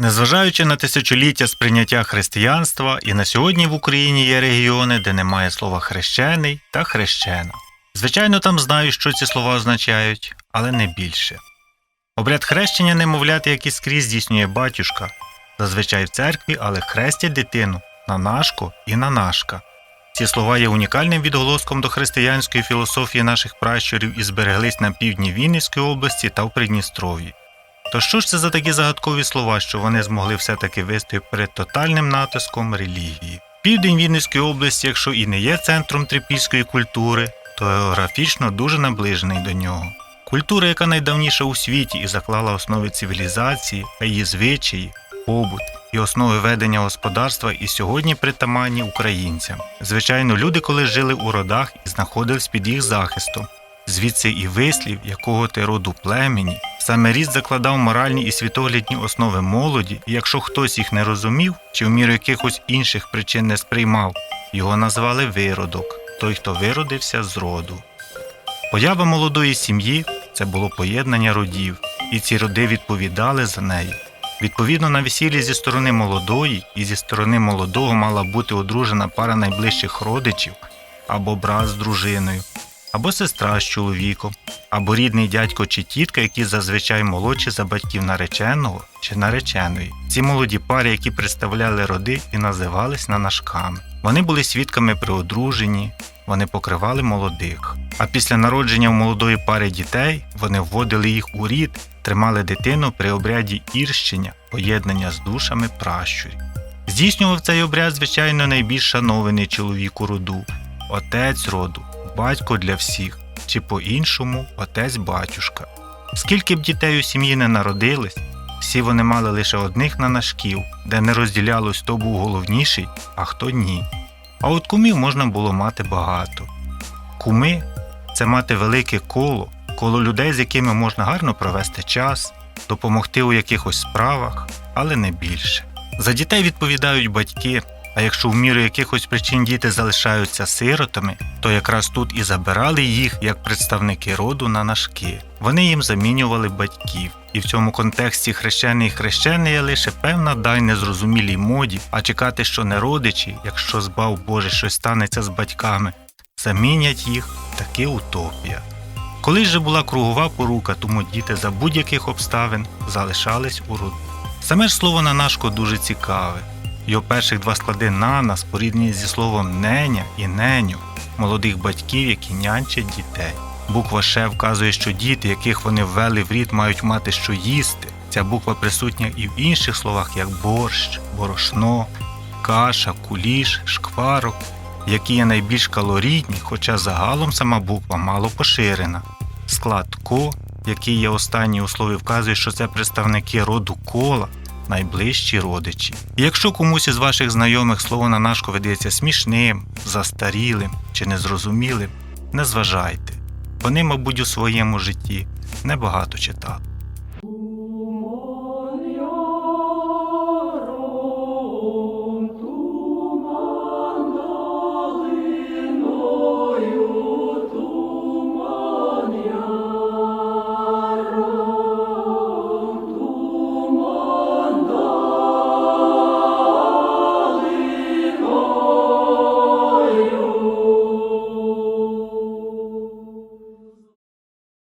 Незважаючи на тисячоліття сприйняття християнства, і на сьогодні в Україні є регіони, де немає слова хрещений та хрещена. Звичайно, там знають, що ці слова означають, але не більше. Обряд хрещення немовлят, як і скрізь здійснює батюшка, зазвичай в церкві, але хрестять дитину на нашко і на нашка. Ці слова є унікальним відголоском до християнської філософії наших пращурів і збереглись на півдні Вінницької області та в Придністров'ї. То що ж це за такі загадкові слова, що вони змогли все-таки вистояти перед тотальним натиском релігії? Південь Вінницької області, якщо і не є центром трипільської культури, то географічно дуже наближений до нього. Культура, яка найдавніша у світі і заклала основи цивілізації, та її звичаї, побут і основи ведення господарства і сьогодні притаманні українцям. Звичайно, люди колись жили у родах і знаходились під їх захистом. Звідси і вислів, якого ти роду племені, саме рід закладав моральні і світоглядні основи молоді, і якщо хтось їх не розумів чи в міру якихось інших причин не сприймав, його назвали виродок, той, хто виродився з роду. Поява молодої сім'ї це було поєднання родів, і ці роди відповідали за неї. Відповідно, на весіллі зі сторони молодої і зі сторони молодого мала бути одружена пара найближчих родичів або брат з дружиною, або сестра з чоловіком, або рідний дядько чи тітка, які зазвичай молодші за батьків нареченого чи нареченої. Ці молоді пари, які представляли роди і називались нанашками. Вони були свідками при одруженні, вони покривали молодих. А після народження у молодої пари дітей вони вводили їх у рід, тримали дитину при обряді ірщення, поєднання з душами пращурів. Здійснював цей обряд, звичайно, найбільш шанований чоловік у роду, отець роду, батько для всіх, чи по-іншому отець батюшка. Скільки б дітей у сім'ї не народились, всі вони мали лише одних нанашків, де не розділялось, хто був головніший, а хто ні. А от кумів можна було мати багато. Куми це мати велике коло, коло людей, з якими можна гарно провести час, допомогти у якихось справах, але не більше. За дітей відповідають батьки, а якщо в міру якихось причин діти залишаються сиротами, то якраз тут і забирали їх як представники роду на нашки. Вони їм замінювали батьків. І в цьому контексті хрещений хрещений є лише певна дай незрозумілій моді, а чекати, що не родичі, якщо збав Боже щось станеться з батьками, замінять їх таки утопія. Колись же була кругова порука, тому діти за будь-яких обставин залишались у роду. Саме ж слово нанашко дуже цікаве. Його перших два склади нана споріднені зі словом неня і неню молодих батьків, які нянчать дітей. Буква Ш вказує, що діти, яких вони ввели в рід, мають мати що їсти. Ця буква присутня і в інших словах, як борщ, борошно, каша, куліш, шкварок, які є найбільш калорійні, хоча загалом сама буква мало поширена. Склад ко, який є останній у слові, вказує, що це представники роду кола, найближчі родичі. І якщо комусь із ваших знайомих слово на нашко видається смішним, застарілим чи незрозумілим, не зважайте. Вони, мабуть, у своєму житті небагато читали.